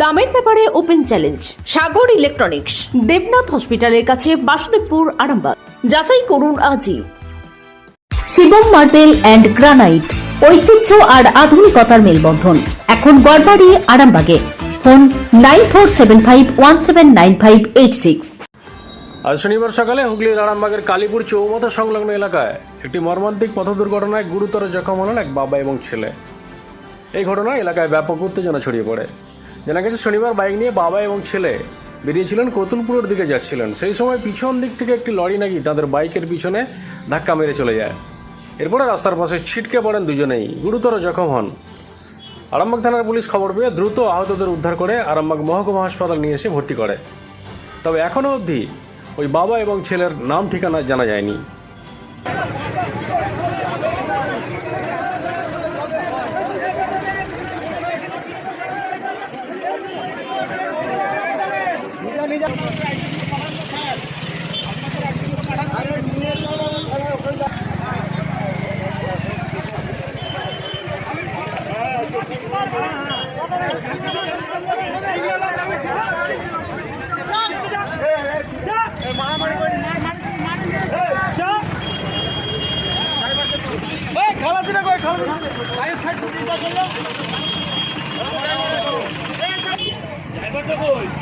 দামের ব্যাপারে open challenge, Sagar electronics, Debnath হসপিটালের কাছে বাসুদেবপুর, আরামবাগ। যাচাই করুন আজই। শিবম মার্বেল অ্যান্ড গ্রানাইট, ঐতিহ্য আর আধুনিকতার মেলবন্ধন। এখন গড়বাড়ি, আরামবাগে। Phone nine four seven five one seven nine five eight six. আজ শনিবার সকালে হুগলির আরামবাগের কালীপুর চৌমাথা সংলগ্ন এলাকায় একটি মর্মান্তিক পথ দুর্ঘটনায় গুরুতর জখম হলেন এক বাবা এবং ছেলে। এই ঘটনায় এলাকায় ব্যাপক উত্তেজনা ছড়িয়ে পড়ে। জানা গেছে শনিবার বাইক নিয়ে বাবা এবং ছেলে বেরিয়েছিলেন, কতুলপুরের দিকে যাচ্ছিলেন। সেই সময় পিছন দিক থেকে একটি লরি নাকি তাদের বাইকের পিছনে ধাক্কা মেরে চলে যায়। এরপরে রাস্তার পাশে ছিটকে পড়েন দুজনেই। গুরুতর জখম হন। আরামবাগ থানার পুলিশ খবর পেয়ে দ্রুত আহতদের উদ্ধার করে আরামবাগ মহকুমা হাসপাতাল নিয়ে এসে ভর্তি করে। তবে এখনও অবধি ওই বাবা এবং ছেলের নাম ঠিকানা জানা যায়নি। খালাসি না কয় খালাসি আয় সাইড দিন চলল ড্রাইভারটা কই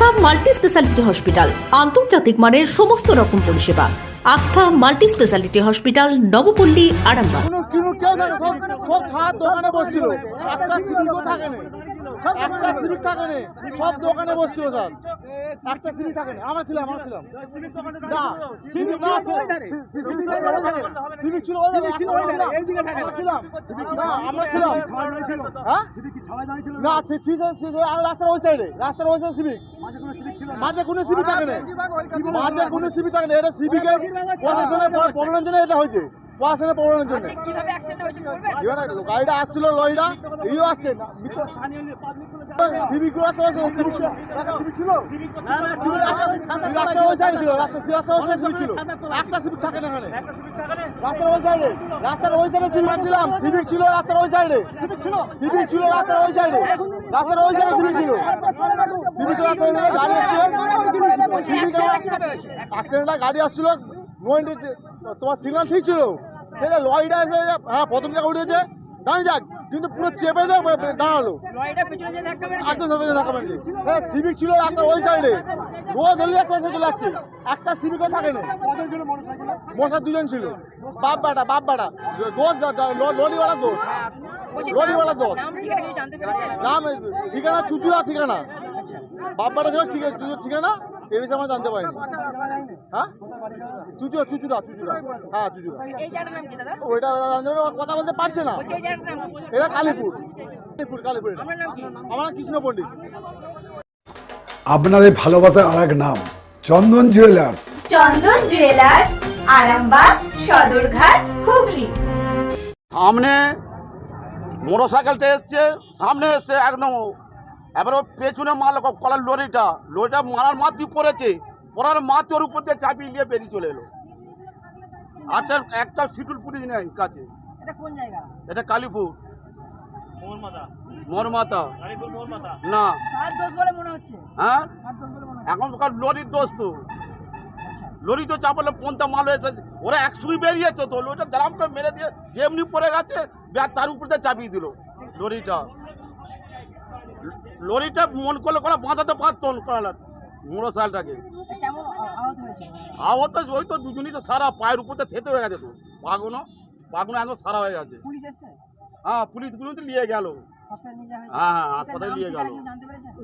আস্থা মাল্টি স্পেশালিটি হসপিটাল। আন্তর্জাতিক মানের সমস্ত রকম পরিষেবা। Astha multi speciality hospital, Nabapally, Arambagh. সব দোকানে বসছিল। স্যার একটা সিভিক থাকে না আমরা ছিলাম আমরা ছিলাম। না না ছিল ওই ছিল ওই এইদিকে থাকে। ছিলাম। না আমরা ছিলাম। হ্যাঁ? না ছি- ছি- ছি- ছি- আর রাস্তার ওই সাইডে রাস্তার ওই সাইডে সিভিক মাঝে কোনো সিভিক থাকে না। মাঝে কোনো সিভিক থাকে না। এটা সিভিকের প্রশাসনের প্রবলেমের এটা হয়েছে। প্রশাসনের প্রবলেমের জন্য। কীভাবে অ্যাক্সিডেন্ট বলবেন? এবারে গাড়িটা আসছিল লরিটা ইও আসছে। সিভিক আছে সিভিক সিভিক ছিল। রাস্তার ওই সাইডে ছিল রাস্তা রাস্তার ওই সাইডে ছিল। একটা সিভিক থাকে না এখানে। রাস্তার ওই সাইডে। রাস্তার ওই সাইডে সিভিক ছিলাম। সিভিক ছিল রাস্তার ওই সাইডে। সিভিক ছিল। সিভিক ছিল রাস্তার ওই সাইডে। রাস্তার ওই সাইডে সিভিক ছিল। সিভিক রাস্তার ওই সাইডে গাড়ি আসছিল। অ্যাক্সিডেন্টটা গাড়ি আসছিল। নোয়েন্টি তোমার সিগন্যাল ঠিক ছিল। ঠিক আছে লরিটা এসে হ্যাঁ প্রথম জায়গা উঠেছে। দাঁড়িয়ে যাক। কিন্তু পুরো চেপে দেয় দাঁড়াল। যে ধাক্কা মেরেছে। হ্যাঁ সিভিক ছিল রাস্তার ওই সাইডে রোজ একটা যাচ্ছে। একটা সিভিকও থাকে না। মশার দুজন ছিল। বাপ বাটা বাপ বাটা। দোষ লরিওয়ালা দোষ। লরিওয়ালা দোষ। নাম ঠিকানা জানতে ঠিকানা চুচুড়া বাপ বাটা ছিল ঠিক- ঠিকানা। এই বিষয়ে আমরা জানতে পারিনি। হ্যাঁ? চুচুড়া চুচুড়া হ্যাঁ চুচুড়া। এই জায়গাটার নাম কি দাদা? ওইটা কথা বলতে পারছে না। এটা কালীপুর। কালীপুর কালীপুর আমার নাম কৃষ্ণ পণ্ডিত। আপনাদের ভালোবাসার আর এক নাম চন্দন জুয়েলার্স। চন্দন জুয়েলার্স আরামবাগ সদরঘাট হুগলি। সামনে মোটর সাইকেলটা এসছে সামনে এসছে একদম এবার ওর পেছনে মাল কলার লরিটা। লরিটা মারার মাতি পড়েছে। পড়ার মাতি ওর উপর দিয়ে চাপিয়ে নিয়ে বেরিয়ে চলে এলো। আটটা একটা সিটুল পুলিশ নেই কাছে। এটা কোন জায়গা? কালীপুর। মরমাতা না। মনে হ্যাঁ? এখনকার লরির দোষ তো। লরি তো চাপালে পন্থা মাল হয়েছে? ওরা একসঙ্গে বেরিয়েছে তো। লরিটা মেরে দিয়ে যেমনি পড়ে গেছে ব্যাগ তার উপর দিয়ে চাপিয়ে দিল। লরিটা। লরিটা মন করলে কোনো বাঁধাতে পারতো না মোটর সাইকেলটাকে এটা কেমন আহত ওই তো দুজনই তো সারা পায়ের উপর দিয়ে থেতে হয়ে গেছে তো। পাগুনো পাগুনো একদম সারা হয়ে গেছে। পুলিশ হ্যাঁ পুলিশগুলো তো নিয়ে গেল। হ্যাঁ হ্যাঁ হাসপাতালে নিয়ে গেল।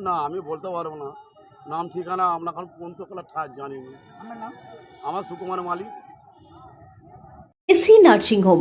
না আমি বলতে পারব না। নাম ঠিকানা আমরা এখন কোনো ঠাক জানি না আমার Sukumar Malik. AC nursing home.